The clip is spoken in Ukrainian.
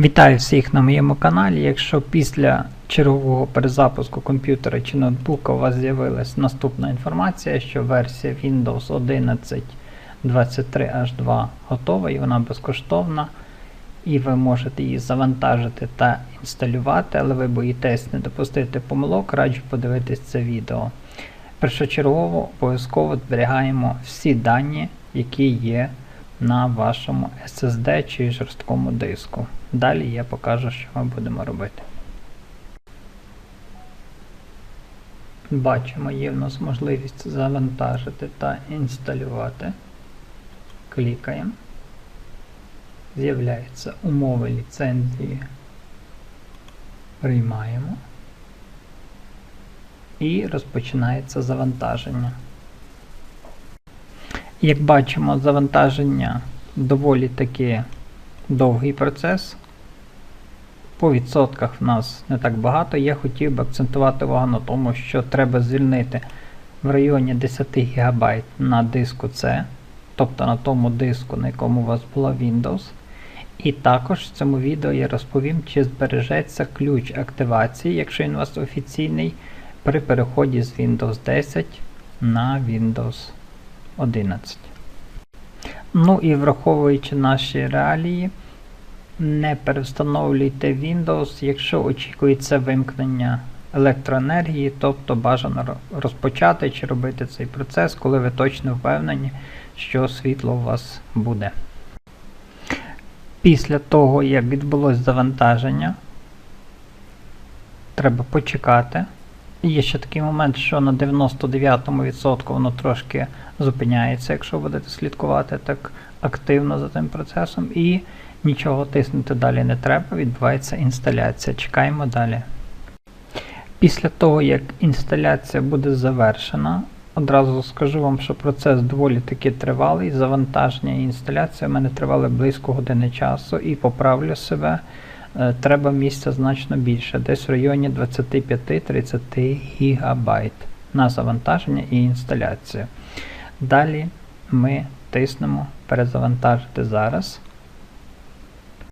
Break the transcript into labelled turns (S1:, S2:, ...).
S1: Вітаю всіх на моєму каналі. Якщо після чергового перезапуску комп'ютера чи ноутбука у вас з'явилась наступна інформація, що версія Windows 11 23H2 готова і вона безкоштовна, і ви можете її завантажити та інсталювати, але ви боїтесь не допустити помилок, раджу подивитись це відео. Першочергово обов'язково зберігаємо всі дані, які є на вашому SSD чи жорсткому диску. Далі я покажу, що ми будемо робити. Бачимо, є в нас можливість завантажити та інсталювати. Клікаємо. З'являються умови ліцензії. Приймаємо. І розпочинається завантаження. Як бачимо, завантаження доволі таки довгий процес. По відсотках в нас не так багато. Я хотів би акцентувати увагу на тому, що треба звільнити в районі 10 ГБ на диску C, тобто на тому диску, на якому у вас була Windows. І також в цьому відео я розповім, чи збережеться ключ активації, якщо він у вас офіційний, при переході з Windows 10 на Windows 11. Ну і враховуючи наші реалії, не перевстановлюйте Windows, якщо очікується вимкнення електроенергії, тобто бажано розпочати чи робити цей процес, коли ви точно впевнені, що світло у вас буде. Після того, як відбулось завантаження, треба почекати. Є ще такий момент, що на 99% воно трошки зупиняється, якщо будете слідкувати так активно за тим процесом. І нічого тиснути далі не треба, відбувається інсталяція. Чекаємо далі. Після того, як інсталяція буде завершена, одразу скажу вам, що процес доволі таки тривалий. Завантаження і інсталяція в мене тривали близько години часу і поправлю себе. Е, Треба місця значно більше, десь в районі 25-30 ГБ на завантаження і інсталяцію. Далі ми тиснемо перезавантажити зараз.